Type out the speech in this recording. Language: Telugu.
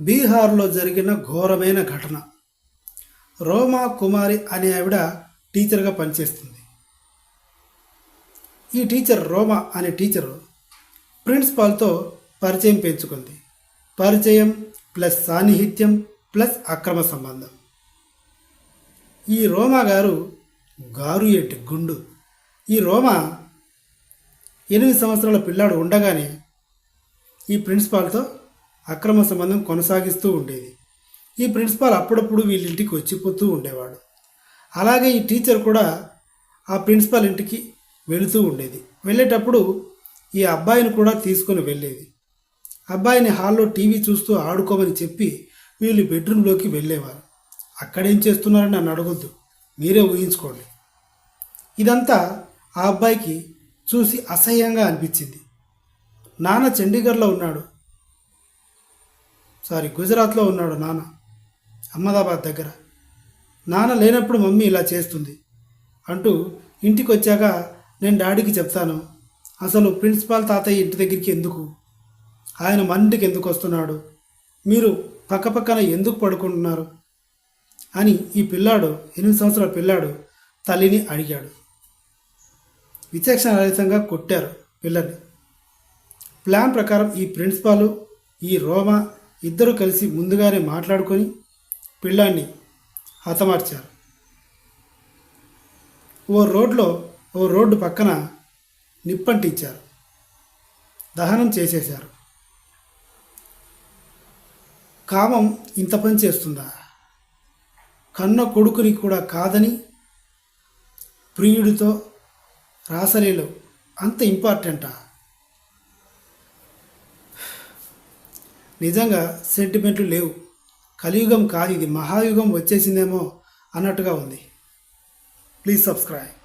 బీహార్లో జరిగిన ఘోరమైన ఘటన. రోమా కుమారి అనే ఆవిడ టీచర్గా పనిచేస్తుంది. ఈ టీచర్ రోమా అనే టీచరు ప్రిన్సిపాల్తో పరిచయం పెంచుకుంది. పరిచయం ప్లస్ సాన్నిహిత్యం ప్లస్ అక్రమ సంబంధం. ఈ రోమా గారు గారు ఏంటి గుండు. ఈ రోమా ఎనిమిది సంవత్సరాల పిల్లాడు ఉండగానే ఈ ప్రిన్సిపాల్తో అక్రమ సంబంధం కొనసాగిస్తూ ఉండేది. ఈ ప్రిన్సిపాల్ అప్పుడప్పుడు వీళ్ళింటికి వచ్చిపోతూ ఉండేవాడు. అలాగే ఈ టీచర్ కూడా ఆ ప్రిన్సిపాల్ ఇంటికి వెళుతూ ఉండేది. వెళ్ళేటప్పుడు ఈ అబ్బాయిని కూడా తీసుకొని వెళ్ళేది. అబ్బాయిని హాల్లో టీవీ చూస్తూ ఆడుకోమని చెప్పి వీళ్ళు బెడ్రూమ్లోకి వెళ్ళేవారు. అక్కడేం చేస్తున్నారని నన్ను అడగొద్దు. మీరే ఊహించుకోండి. ఇదంతా ఆ అబ్బాయికి చూసి అసహ్యంగా అనిపించింది. నాన్న చండీగఢ్లో ఉన్నాడు. సారీ గుజరాత్లో ఉన్నాడు నాన్న అహ్మదాబాద్ దగ్గర. నాన్న లేనప్పుడు మమ్మీ ఇలా చేస్తుంది. అంటూ ఇంటికి వచ్చాక నేను డాడీకి చెప్తాను అసలు ప్రిన్సిపాల్ తాతయ్య ఇంటి దగ్గరికి ఎందుకు? ఆయన మన ఇంటికి ఎందుకు వస్తున్నాడు? మీరు పక్కపక్కన ఎందుకు పడుకుంటున్నారు? అని ఈ పిల్లాడు ఎనిమిది సంవత్సరాల పిల్లాడు తల్లిని అడిగాడు. విచక్షణ రహితంగా కొట్టారు పిల్లని ప్లాన్ ప్రకారం ఈ ప్రిన్సిపాలు ఈ రోమా ఇద్దరు కలిసి ముందుగానే మాట్లాడుకొని పిల్లాన్ని హతమార్చారు. ఓ రోడ్లో ఓ రోడ్డు పక్కన నిప్పంటించారు. దహనం చేసేశారు. కామం ఇంత పని చేస్తుందా? కన్న కొడుకుని కూడా కాదని ప్రియుడితో రాసలీలు అంత ఇంపార్టెంటా? నిజంగా సెంటిమెంట్లు లేవు. కలియుగం కాదు ఇది. మహాయుగం వచ్చేసిందేమో అన్నట్టుగా ఉంది. Please subscribe